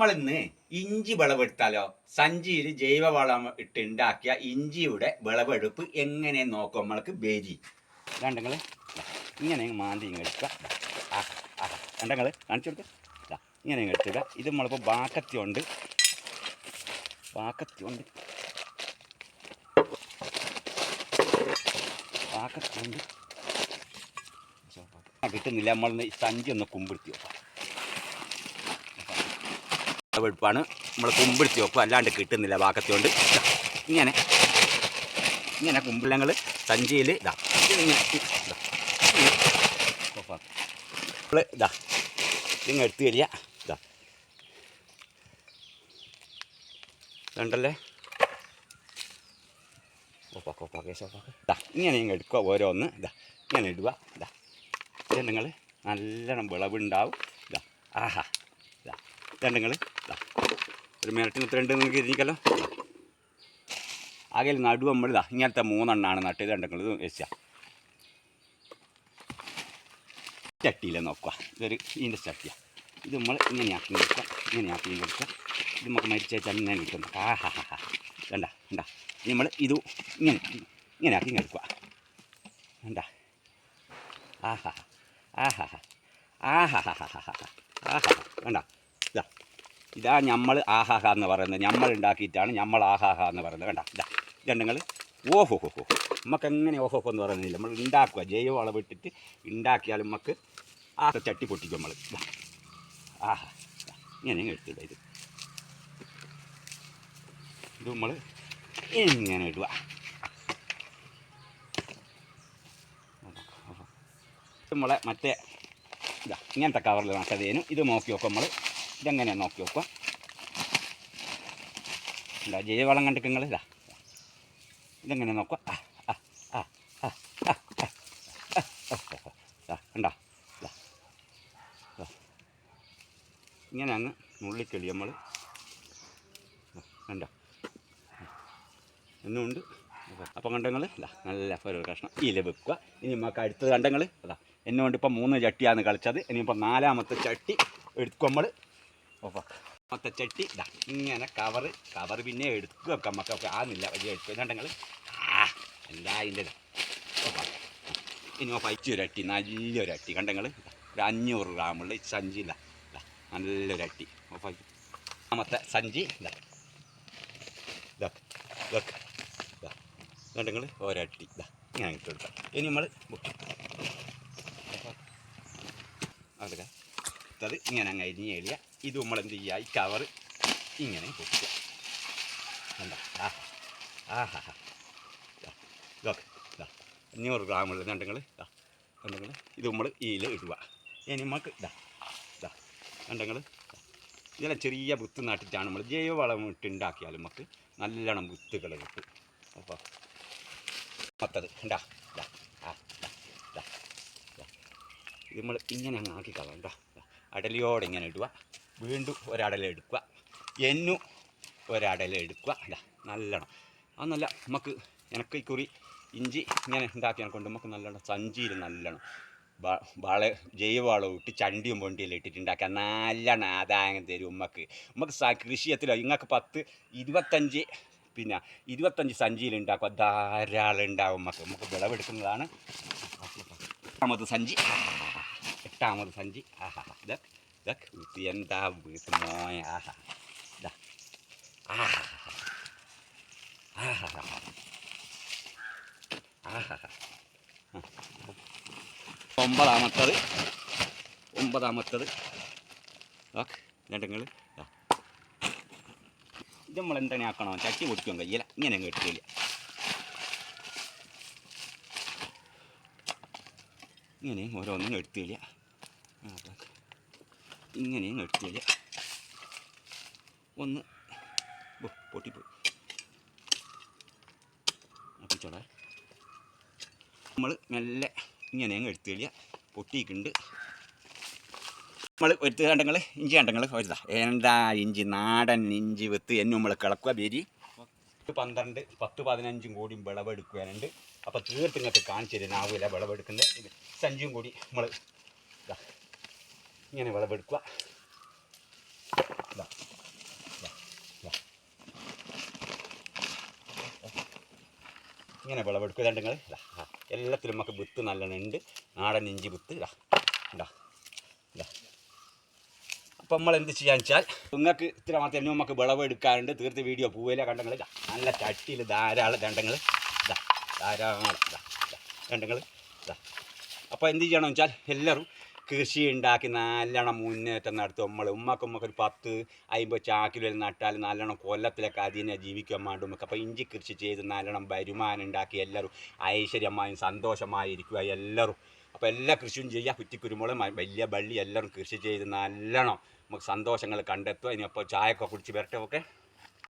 നമ്മളിന്ന് ഇഞ്ചി വിളവെടുത്താലോ? സഞ്ചിയിൽ ജൈവവളം ഇട്ട് ഉണ്ടാക്കിയ ഇഞ്ചിയുടെ വിളവെടുപ്പ് എങ്ങനെ നോക്കും നമ്മൾക്ക് ബേജി? രണ്ടങ്ങൾ ഇങ്ങനെ മാന്തി എടുക്കുക. രണ്ടങ്ങൾ കാണിച്ചു കൊടുക്കുക ഇങ്ങനെ ഇങ്ങ് എടുത്തുക ഇത് നമ്മളിപ്പോൾ ബാക്കത്തി ഉണ്ട് ബാക്കത്തി ഉണ്ട് ബാക്കത്തി ഉണ്ട് കിട്ടുന്നില്ല. നമ്മളൊന്ന് സഞ്ചി ഒന്ന് കുമ്പിടുത്തി വെക്കാം വെളുപ്പാണ്. നമ്മൾ കുമ്പിടിച്ച് വെക്കും. അല്ലാണ്ട് കിട്ടുന്നില്ല വാക്കത്തി കൊണ്ട് ഇങ്ങനെ. ഇങ്ങനെ കുമ്പിളങ്ങൾ സഞ്ചിയിൽ ഇതാ ഇങ്ങനെ ഇതാ, ഇതിങ്ങ് എടുത്ത് തരിക. ഇതാ ഇതുണ്ടല്ലേ? ഓപ്പാക്ക് ഓപ്പാക്ക് കേസ് ഓപ്പാക്ക് ഇതാ ഇങ്ങനെ ഇങ്ങ് എടുക്കുക ഓരോന്ന്. ഇതാ ഇങ്ങനെ ഇടുക. ഇതാ ഇതെണ്ണങ്ങൾ നല്ലോണം വിളവുണ്ടാവും. ഇതാ ആഹാ. ഇതാ ഇതാ നിങ്ങൾ ഇതാ ഒരു മിനിറ്റിന് ഇത്ര ഉണ്ട് നിങ്ങൾക്ക് ഇരിക്കല്ലോ ആകെ നടു നമ്മൾ ഇതാ ഇങ്ങനത്തെ മൂന്നെണ്ണാണ് നട്ട്. ഇത് നിങ്ങൾ ഇത് വെച്ചാ. ചട്ടിയിൽ നോക്കുക ഇതൊരു ഇതിന്റെ ചട്ടിയാണ് ഇത് നമ്മൾ ഇങ്ങനെയാക്കി കൊടുക്കുക. ഇങ്ങനെ ആക്കി കൊടുക്കുക. ഇത് നമുക്ക് മരിച്ച തന്നെ കിട്ടുന്നു ആ ഹാ ഹാ ഹാ വേണ്ട വേണ്ട നമ്മൾ ഇത് ഇങ്ങനെ ഇങ്ങനെ ആക്കി എടുക്കുക വേണ്ട ആ ഹാ ആ ഹാ ആ ഹാ ഹാ ഹാ ഹാ ആ ഹാ വേണ്ട ഇതാ. ഇതാ നമ്മൾ ആഹാഹ എന്ന് പറയുന്നത്. നമ്മൾ ഉണ്ടാക്കിയിട്ടാണ് നമ്മൾ ആഹാഹ എന്ന് പറയുന്നത്. വേണ്ട ഇതാ. ഇതുണ്ടെങ്കിൽ ഓഹോ ഹോ ഹോ നമുക്ക് എങ്ങനെ ഓഹോ എന്ന് പറയുന്നില്ല. നമ്മൾ ഉണ്ടാക്കുക. ജൈവ വളവിട്ടിട്ട് ഉണ്ടാക്കിയാൽ നമുക്ക് ആ ചട്ടി പൊട്ടിക്കും നമ്മൾ. ആഹാ. ഇങ്ങനെ എടുത്തിടുക ഇത്. ഇത് നമ്മൾ ഇങ്ങനെ ഇടുക. നമ്മളെ മറ്റേ ഇതാ ഇങ്ങനത്തെ കവറിൽ നട്ടതേനും ഇത് നോക്കി നോക്കുമ്പോൾ നമ്മൾ ഇതെങ്ങനെയാണ് നോക്കി നോക്കുക ഇതാ ജൈവവളം കണ്ടിട്ട് നിങ്ങൾ ഇതാ ഇതെങ്ങനെ നോക്കുക ആ. ഇങ്ങനെ അങ്ങ് നുള്ളിക്കളി നമ്മൾ കണ്ടോ എന്നുണ്ട് അപ്പം കണ്ടങ്ങൾ അല്ല നല്ല ഒരു കഷ്ണം ഇല വെക്കുക ഇനി നമുക്ക് അടുത്തത് കണ്ടങ്ങൾ അതാ എന്നുകൊണ്ട് ഇപ്പം മൂന്ന് ചട്ടിയാണ് കളിച്ചത് ഇനിയിപ്പോൾ നാലാമത്തെ ചട്ടി എടുക്കും നമ്മൾ മൊത്ത ചട്ടി. ഇതാ ഇങ്ങനെ കവറ് കവർ പിന്നെ എടുക്കുക നമുക്ക് ആകുന്നില്ല വലിയ എടുക്കുക ആ എന്താ അതിന്റെ ഇനി പൈച്ചൊരു നല്ലൊരട്ടി. കണ്ടങ്ങൾ ഒരു അഞ്ഞൂറ് ഗ്രാമുള്ള സഞ്ചി ഇല്ല നല്ലൊരട്ടി. രണ്ടാമത്തെ സഞ്ചി ഇതാ. ഒരട്ടി. ഇതാ ഇങ്ങനെ ഇട്ട് കൊടുക്കാം. ഇനി നമ്മൾ അതൊക്കെ അത് ഇങ്ങനെ അങ്ങ് അരിഞ്ഞ് എളിയ ഇത് നമ്മൾ എന്ത് ചെയ്യുക? ഈ കവർ ഇങ്ങനെ പൊക്കുക. ആ ആഹാ. ഹാ ഹാ ഇതൊക്കെ. ഇതാ അഞ്ഞൂറ് ഗ്രാമുള്ള കണ്ടങ്ങൾ ഇതാ ഇത് നമ്മൾ ഈയിൽ ഇടുക. ഇനി നമുക്ക് ഇതാ ഇതാ ചെറിയ വിത്ത് നട്ടിട്ടാണ് നമ്മൾ ജൈവവളം ഇട്ട് നമുക്ക് നല്ലോണം വിത്തുകൾ കിട്ടും. അപ്പോൾ പത്തത്. ഉണ്ടാ നമ്മൾ ഇങ്ങനെ അങ്ങ് ആക്കി കളയണ്ട അടലിയോടെ ഇങ്ങനെ ഇടുക. വീണ്ടും ഒരടല എടുക്കുക. എന്നു ഒരടല എടുക്കുക. അല്ല നല്ലോണം അത് നല്ല നമുക്ക് എനക്ക് ഈ കുറി ഇഞ്ചി ഇങ്ങനെ ഉണ്ടാക്കിയാൽ കൊണ്ട് നമുക്ക് നല്ലോണം സഞ്ചിയിൽ നല്ലോണം വാള വള ജൈവവളം ഇട്ട് ചണ്ടിയും പൊണ്ടിയെല്ലാം ഇട്ടിട്ടുണ്ടാക്കുക നല്ലോണം ആദായം തരും ഉമ്മക്ക്. നമുക്ക് കൃഷിയത്തിലോ ഇങ്ങക്ക് പത്ത് ഇരുപത്തഞ്ച് പിന്നെ ഇരുപത്തഞ്ച് സഞ്ചിയിൽ ഉണ്ടാക്കുക ധാരാളം ഉണ്ടാവും നമുക്ക് നമുക്ക് വിളവെടുക്കുന്നതാണ്. എട്ടാമത് സഞ്ചി. എട്ടാമത് സഞ്ചി. ആഹാ. ഇത് എന്താ വീട്ട് മോയ ആഹാ ഇതാ ആഹാ ആഹാ ആഹാ. ഒമ്പതാമത്തത് ഒമ്പതാമത്തത് ഓക്കെ ഇത് നമ്മൾ എന്താണ് ആക്കണോ ചട്ടി പൊടിക്കാൻ കഴിയില്ല ഇങ്ങനെ കിട്ടില്ല ഇങ്ങനെയും ഓരോന്നും എടുത്തില്ല ഇങ്ങനെയും എടുത്തില്ല ഒന്ന് ഓ, പൊട്ടിപ്പോയി അപ്പിച്ചോളെ നമ്മൾ മെല്ലെ ഇങ്ങനെയും എടുത്തില്ല പൊട്ടിയിട്ടുണ്ട്. നമ്മൾ എടുത്ത് കണ്ടങ്ങൾ ഇഞ്ചി കണ്ടങ്ങൾ ഒരുതാ എന്താ ഇഞ്ചി? നാടൻ ഇഞ്ചി വിത്ത് എന്നും നമ്മൾ കിളക്കുക ബേരി പന്ത്രണ്ട് പത്ത് പതിനഞ്ചും കൂടി വിളവെടുക്കുവാനുണ്ട്. അപ്പോൾ തീർത്ത് നിങ്ങൾക്ക് കാണിച്ചു തരാനാവില്ല വിളവെടുക്കുന്നത് ഇത് സഞ്ചിയും കൂടി നമ്മൾ ഇങ്ങനെ വിളവെടുക്കുക. ഇങ്ങനെ വിളവെടുക്കുക. ഇതാ നിങ്ങൾ എല്ലാത്തിലും നമുക്ക് വിത്ത് നല്ലോണം ഉണ്ട്. നാടൻ ഇഞ്ചി വിത്ത്. അപ്പം നമ്മൾ എന്ത് ചെയ്യാന്ന് വെച്ചാൽ നിങ്ങൾക്ക് ഇത്ര മാത്രമേ നമുക്ക് വിളവെടുക്കാറുണ്ട്. തീർത്ത് വീഡിയോ പോവില്ല കണ്ടങ്ങൾ ഇതാ നല്ല ചട്ടിയിൽ ധാരാളം കണ്ടങ്ങൾ ധാരാളം. കണ്ടങ്ങൾ അപ്പോൾ എന്ത് ചെയ്യണമെന്ന് വെച്ചാൽ എല്ലാവരും കൃഷി ഉണ്ടാക്കി നല്ലോണം മുന്നേറ്റം നടത്തും. നമ്മൾ ഉമ്മക്ക് ഉമ്മക്ക് ഒരു പത്ത് അമ്പത് ചാക്കിൽ നട്ടാൽ നല്ലോണം കൊല്ലത്തിലൊക്കെ അതിനെ ജീവിക്കാൻ വേണ്ടി നമുക്ക് അപ്പോൾ ഇഞ്ചി കൃഷി ചെയ്ത് നല്ലോണം വരുമാനം ഉണ്ടാക്കി എല്ലാവരും ഐശ്വര്യമായും സന്തോഷമായി ഇരിക്കുക എല്ലാവരും. അപ്പോൾ എല്ലാ കൃഷിയും ചെയ്യുക. കുറ്റിക്കുരുമുളക് വലിയ വള്ളി എല്ലാവരും കൃഷി ചെയ്ത് നല്ലോണം നമുക്ക് സന്തോഷങ്ങൾ കണ്ടെത്തുക. ഇനിയപ്പോൾ ചായയൊക്കെ കുടിച്ച് വരട്ടെ ഓക്കെ